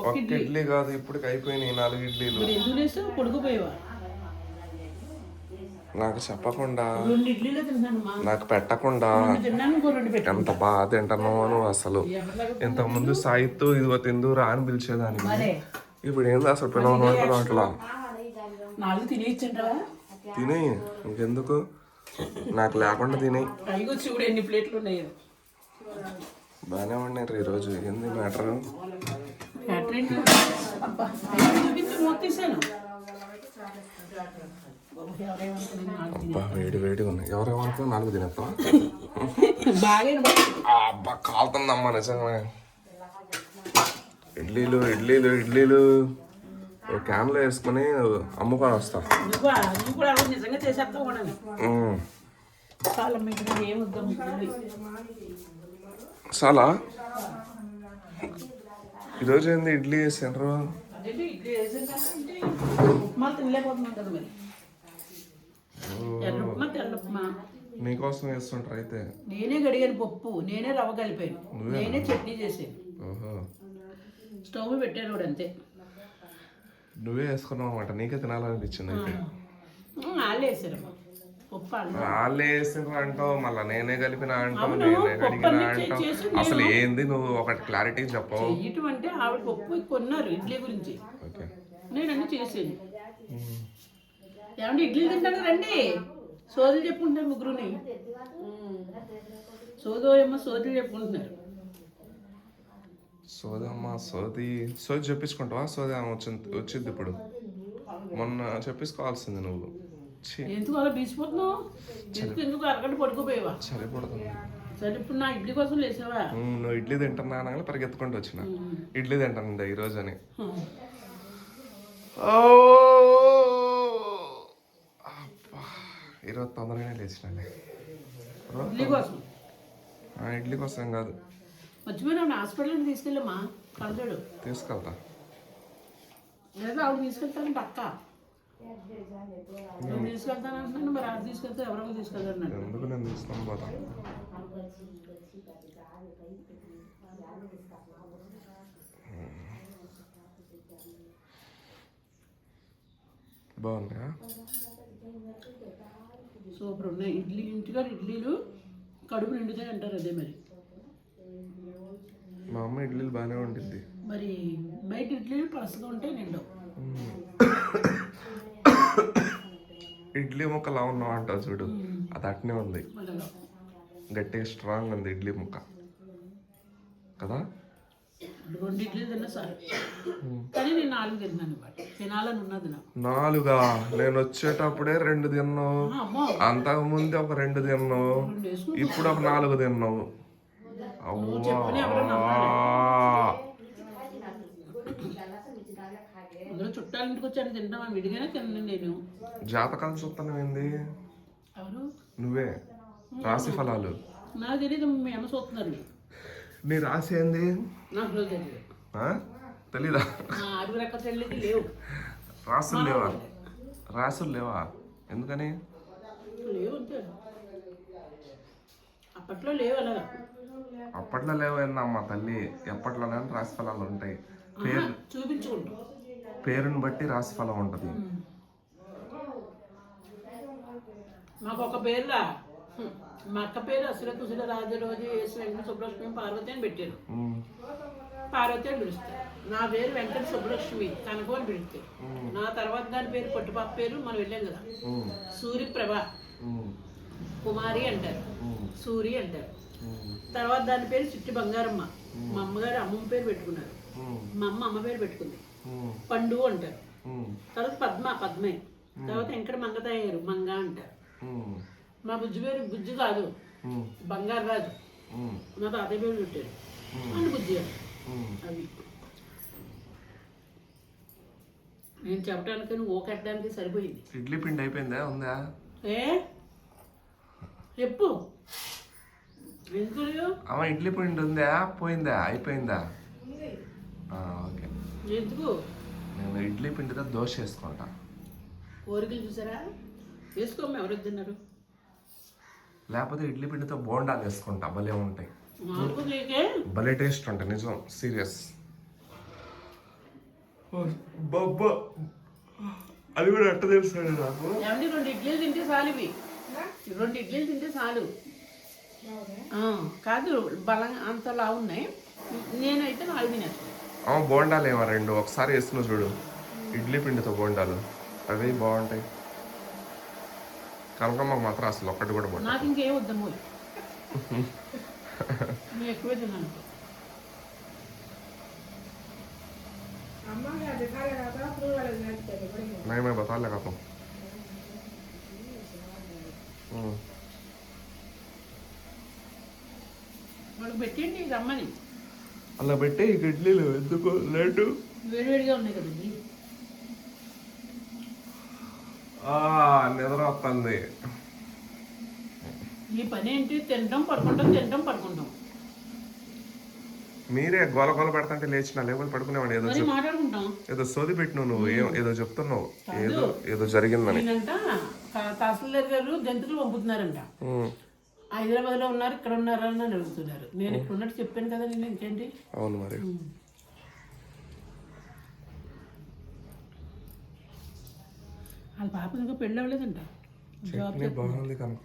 ఒక్క ఇడ్లీ. కాదు ఇప్పటికి అయిపోయినాయి నాలుగు ఇడ్లీలు. మరి ఎందుకు లేస్తావు పొడుగుపోయేవా నాకు చెప్పకుండా. రెండు ఇడ్లీలో తింటాను మా. నాకు పెట్టకుండా. రెండు తిన్నాను ఇంకో రెండు పెట్టు. ఎంత బాగా తింటానో నువ్వు అసలు? ఇంతకు ముందు సాయితో ఇదిగో తిందురా అని పిలిచేదాన్ని ఇప్పుడు ఏంది అసలు పిలవను అంటున్నావు అట్లా నాలుగు తినేయచ్చంటావా? తినే ఇంకెందుకు? నాకు లేకుండా తినే. అయ్యో చూడు ఎన్ని ప్లేట్లు ఉన్నాయో. బాగానే ఉన్నాయి ఈరోజు. ఏంది మ్యాటర్? అబ్బా వేడి వేడి ఉన్నాయి. ఎవరేమనుకున్నా నాలుగు. ఆ, అబ్బా కాలుతుందమ్మా నిజంగా ఇడ్లీలు ఇడ్లీలు ఇడ్లీలు. క్యాన్లో వేసుకొని అమ్ముకొని వస్తా. నిజంగా. చాలా. చాలా ఈరోజు ఏంది ఇడ్లీ వేసారు నీకోసం వేస్తుంటారు అయితే? నేనే గడిగాను పప్పు నేనే రవ్వ కలిపాను. నేనే చట్నీ చేసాను ఓహో. స్టవ్ పెట్టాను కూడా అంతే. నువ్వే వేసుకున్నావు అనమాట నీకే తినాలనిపించింది అయితే. వాళ్ళే వేసారమ్మా. వాళ్ళు వేసిండ్రు అంటావు మళ్ళీ నేనే కలిపిన అంటావు నేనే కడిగిన అంటావు అసలు ఏంది నువ్వు? ఒకటి క్లారిటీ చెప్పవు అంటే ఆవిడ పప్పు కొన్నారు ఇడ్లీ గురించి. నేను అన్ని చేసాను ఏమంటే ఇడ్లీ తింటాను రండి? సోదులు చెప్పుకుంటారు ముగ్గురుని. సోదో ఏమో సోదులు చెప్పుకుంటున్నారు. సోదమ్మ సోది. సోది చెప్పించుకుంటావా సోది వచ్చింది వచ్చింది ఇప్పుడు. మొన్న చెప్పించుకోవాల్సింది నువ్వు. ఎందుకు అలా బీసిపోతున్నావు ఎందుకు ఎందుకు అరగంట పడుకోపోయావా సరిపడుతుంది సరే ఇప్పుడు నా ఇడ్లీ కోసం లేసావా నువ్వు ఇడ్లీ తింటున్నా అనగానే పరిగెత్తుకుంటూ వచ్చిన. ఇడ్లీ తింటాను ఈ రోజు అని ఈరోజు తొందరగానే లేచినాలే. ఇడ్లీ కోసం? ఆ, ఇడ్లీ కోసం కాదు. మర్చిపోయినా హాస్పిటల్కి తీసుకెళ్ళమ్మా. కలదాడు తీసుకెళ్తా. లేదా ఆవిడ తీసుకెళ్తానంటే అక్క నేను తీసుకెళ్తాను అంటున్నాను మరి ఆవిడ తీసుకెళ్తే ఎవరో తీసుకెళ్తాను ఎందుకు నేను తీసుకొని పోతా? బాగున్నాయా? సూపర్ ఉన్నాయి. ఇడ్లీ ఇంటికాడ ఇడ్లీలు కడుపు నిండుతాయి అంటారు అదే మరి. మా అమ్మ ఇడ్లీలు బాగానే ఉండిద్ది మరి బయట ఇడ్లీలు పలసగా ఉంటే నిండవు. ఇడ్లీ ముక్కలా ఉన్నావు అంటావు చూడు. అది అట్నే ఉంది. గట్టిగా స్ట్రాంగ్ ఉంది ఇడ్లీ ముక్క. కదా? నాలుగు నేను వచ్చేటప్పుడే రెండు తిన్నావు అంతకు ముందే ఒక రెండు తిన్నావు ఇప్పుడు ఒక నాలుగు తిన్నావు అవ్వా. చుట్టాల ఇంటికి వచ్చాను తింటామని విడిగానే తిన్నాను నేను. జాతకాలు చూస్తాను ఏంది? ఎవరు? నువ్వే. రాశి ఫలాలు. నాకు తెలియదు మీ అమ్మ చూస్తున్నారు. నీ రాశి ఏంది? నాకు తెలియదు? తెలీదా. ఆరుగురు అక్క చెల్లికి లేవు. రాసులు లేవా? రాసులు లేవా? ఎందుకని? లేవు అప్పట్లో లేవు అలాగా. అప్పట్లో లేవైందమ్మా తల్లి? ఎప్పట్లోనే రాశి ఫలాలు ఉంటాయి. చూపించుకుంటాం. పేరుని బట్టి రాశి ఫలం ఉంటుంది. మాకు ఒక పేర్లా. మా అక్క పేరు అసుర కుసుల రాజరోజు యేసు వెంకట సుబ్బలక్ష్మి పార్వతి అని పెట్టారు. పార్వతి అని పిలుస్తారు. నా పేరు వెంకట సుబ్బలక్ష్మి కనకం అని పిలుస్తారు. నా తర్వాత దాని పేరు పొట్టుపాప పేరు మనం వెళ్ళాం కదా. సూర్యప్రభ. కుమారి అంటారు. సూరి అంటారు. తర్వాత దాని పేరు చిట్టి బంగారమ్మ. మా అమ్మగారు అమ్మమ్మ పేరు పెట్టుకున్నారు. మా అమ్మ అమ్మ పేరు పెట్టుకుంది. పండు అంటారు. తర్వాత పద్మ పద్మే. తర్వాత వెంకట మంగతాయారు మంగ అంటారు. మా బుజ్జి పేరు బుజ్జి కాదు. బంగారు రాజు. మా తాతయ్య పేరు పెట్టారు. అని బుజ్జి. అవి నేను చెప్పడానికి నువ్వు ఓకెట్టడానికి సరిపోయింది. ఇడ్లీ పిండి అయిపోయిందా? ఉందా? ఏ? చెప్పు. ఎందుకు? అమ్మ ఇడ్లీ పిండి ఉందా? పోయిందా? అయిపోయిందా? ఎందుకు? నేను ఇడ్లీ పిండితో దోశ వేసుకుంటా. కోరికలు చూసారా? వేసుకోమ్మ ఎవరు తిన్నారు లేకపోతే ఇడ్లీ పిండితో బోండాలు వేసుకుంటా భలే ఉంటాయి. భలే టేస్ట్ ఉంటాయి నిజం సీరియస్. బాబా అది కూడా ఎట్ట తెలుసాడు నాకు. రెండు ఇడ్లీలు తింటే చాలు ఇవి. రెండు ఇడ్లీలు తింటే చాలు. కాదు బలం అంతలా ఉన్నాయి. నేనైతే నాలుగు తినేస్తాను బోండాలు ఏమో రెండు ఒకసారి వేస్తున్నావు చూడు ఇడ్లీ పిండితో బోండాలు అవి బాగుంటాయి కనకమ్మకు మాత్రం అసలు ఒక్కటి కూడా బాగుంటుంది నాకు ఇంకేం వద్దమ్మో నేను ఎక్కువే తిన్నాను नहीं मैं बता लगाता हूँ हम्म, వాళ్ళకి పెట్టండి రమ్మని అలా పెట్టి ఇక ఇడ్లీలు ఎందుకు లేటు నిద్ర వస్తుంది ఈ పని ఏంటి? తినడం పడుకుంటాం తినడం పడుకుంటాం. మీరే గోల గోల పెడతంటే లేచిన లేకపోతే పడుకునేవాడు ఏదో ఏదో సోది పెట్టినావు నువ్వు ఏదో చెప్తున్నావు ఏదో ఏదో జరిగిందని. తహసీల్దార్ గారు జంతువులు పంపుతున్నారంట. ఉమ్, హైదరాబాద్లో ఉన్నారు ఇక్కడ ఉన్నారు అని నన్ను అడుగుతున్నారు. నేను ఇక్కడ ఉన్నట్టు చెప్పాను కదా నేను ఇంకేంటి? అవును మరి. వాళ్ళ పాప ఇంకా పెళ్ళి అవ్వలేదంట. చట్నీ బాగుంది కనుక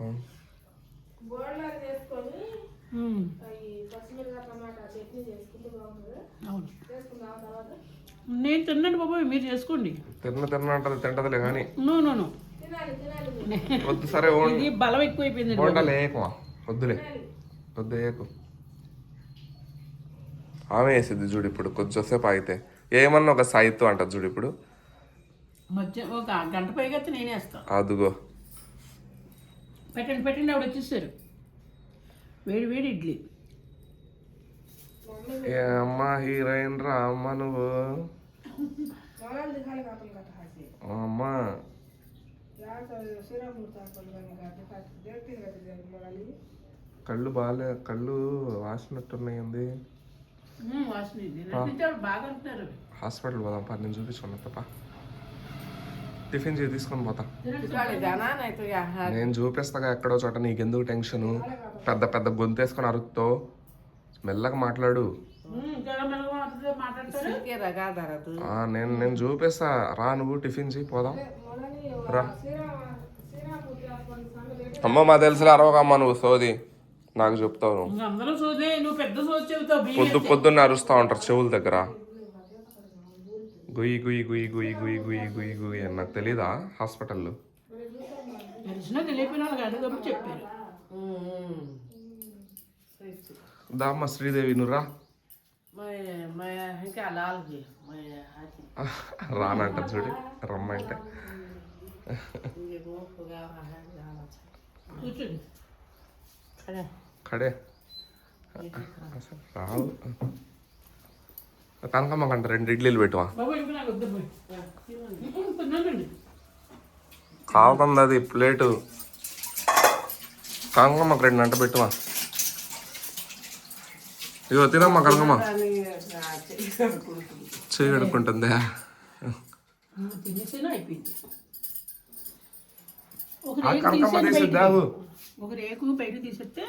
నేను తిన్నాను బాబాయ్ మీరు చేసుకోండి. తిన్న తిన్న అంటది తింటదిలే కానీ. No no no. వద్దు సరే ఇది బలం ఎక్కువైపోయింది వేయకమా వద్దులే. వద్దు వేయకు ఆమె వేసిద్ది చూడు ఇప్పుడు కొంచెంసేపు ఆగితే. ఏమన్నా ఒక సాయిత్వం అంటది చూడు ఇప్పుడు. మధ్య ఒక గంట పైగా నేనే వేస్తాను అదుగో. పెట్టండి పెట్టండి ఆవిడ వచ్చేసారు. వేడి వేడి ఇడ్లీ. ఏ అమ్మ హీరోయిన్ రా అమ్మ నువ్వు. అమ్మ. కళ్ళు బాగాలే కళ్ళు వాసినట్టున్నాయింది ఉమ్, వాసన ఇది నటించి ఆవిడ బాగా అంటున్నారు. హాస్పిటల్ పోదాం పా నేను చూపించుకున్నా తప్ప టిఫిన్ చేసి తీసుకొని పోతా. నేను చూపిస్తాగా ఎక్కడో చోట నీకెందుకు టెన్షను? పెద్ద పెద్ద గొంతేసుకొని అరుకుతావు మెల్లగా మాట్లాడు. ఉమ్, చాలా మెల్లగా ఆ, నేను నేను చూపిస్తా. రా నువ్వు టిఫిన్ చేయి పోదాం. రా. అమ్మ మా తెలుసులే అరవకమ్మ నువ్వు సోది. నాకు చెప్తావు నువ్వు. పెద్ద పొద్దున్న అరుస్తా ఉంటారు చెవుల దగ్గర. గుయ్యి గుయ్యి గుయ్యి గుయ్యి గుయ్యి గుయ్యి గుయ్యి గుయ్యి అని నాకు తెలీదా హాస్పిటల్లో? దామ్మ శ్రీదేవి నువ్వు రా. ఇంకా అలాగే రానంట చూడు రమ్మంటే. కూర్చోండి. కడే. అసలు రావు. కనకమ్మ కంట రెండు ఇడ్లీలు పెట్టువా? కావుతుంది అది ప్లేటు. కనకమ్మకు రెండు అంట పెట్టువా? ఇగో తినమ్మా కనకమ్మ. చేయి ఆ రేకు కనకమ్మ తీసేయండి. తీసి బయటికి. దాగు ఒక రేకు బయట తీసేస్తే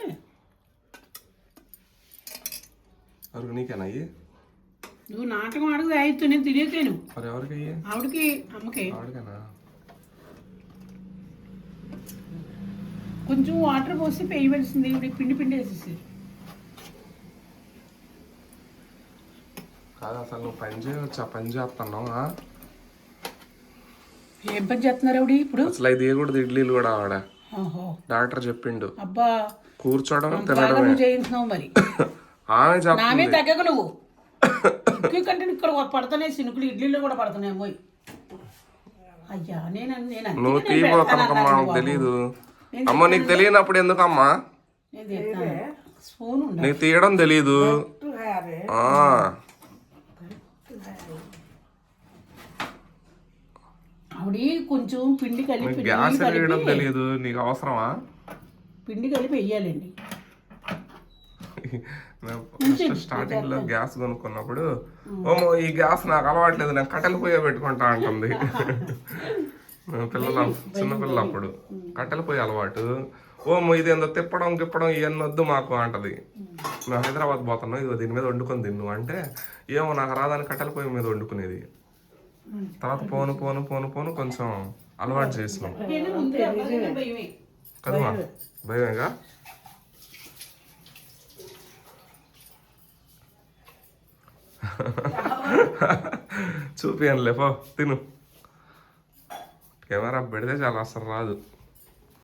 నీకేనా అయ్యి? నువ్వు నాటకం అడుగు అయితే నేను తినేసాను మరి ఎవరికి అయ్యి? ఆవిడకి అమ్మకి. కొంచెం వాటర్ పోసి వేయవలసింది ఇవి పిండి పిండి వేసేసి కాదు అసలు నువ్వు పని చేయవచ్చా పని చేస్తున్నావు? ఏం పని చేస్తున్నారు ఆవిడ ఇప్పుడు? అసలు ఇది కూడా ఇడ్లీలు కూడా ఆవిడ. ఓహో. డాక్టర్ చెప్పిండు. అబ్బా. కూర్చోవడం నువ్వు చేయించినావు మరి. ఆమె నామే చెప్తుంది తగ్గక నువ్వు. ఇక్కడ పడుతున్నాయి సినుకులు ఇడ్లీలో కూడా పడుతున్నాయి పోయి అయ్యా నేను నేను అందుకే నువ్వు తీపో కనకమ్మ నాకు బాబు. తెలీదు. అమ్మ నీకు తెలియనప్పుడు ఎందుకమ్మా? స్పూన్ నీకు తీయడం తెలీదు ఆ, ఆవిడ కొంచెం పిండి కలిపి గ్యాస్ వేయడం తెలీదు నీకు అవసరమా? పిండి కలిపి వెయ్యాలండి ఫస్ట్ స్టార్టింగ్లో గ్యాస్ కొనుక్కున్నప్పుడు ఓమో ఈ గ్యాస్ నాకు అలవాట్లేదు నేను కట్టెలు పొయ్యి పెట్టుకుంటా అంటుంది. పిల్లలు చిన్న పిల్లలు అప్పుడు. కట్టెలు పొయ్యి అలవాటు. ఓమో ఇది ఏందో తిప్పడం గిప్పడం ఇవన్నీ వద్దు మాకు అంటది. మేము హైదరాబాద్ పోతున్నాం ఇదిగో దీని మీద వండుకొని తిన్ను అంటే ఏమో నాకు రాదని కట్టెల పొయ్యి మీద వండుకునేది. తర్వాత పోను పోను పోను పోను కొంచెం అలవాటు చేసినాం. నాకైనా కదమ్మా భయమేగా? చూపియనులే లేపో తిను. కెమెరా పెడితే చాలా అసలు రాదు.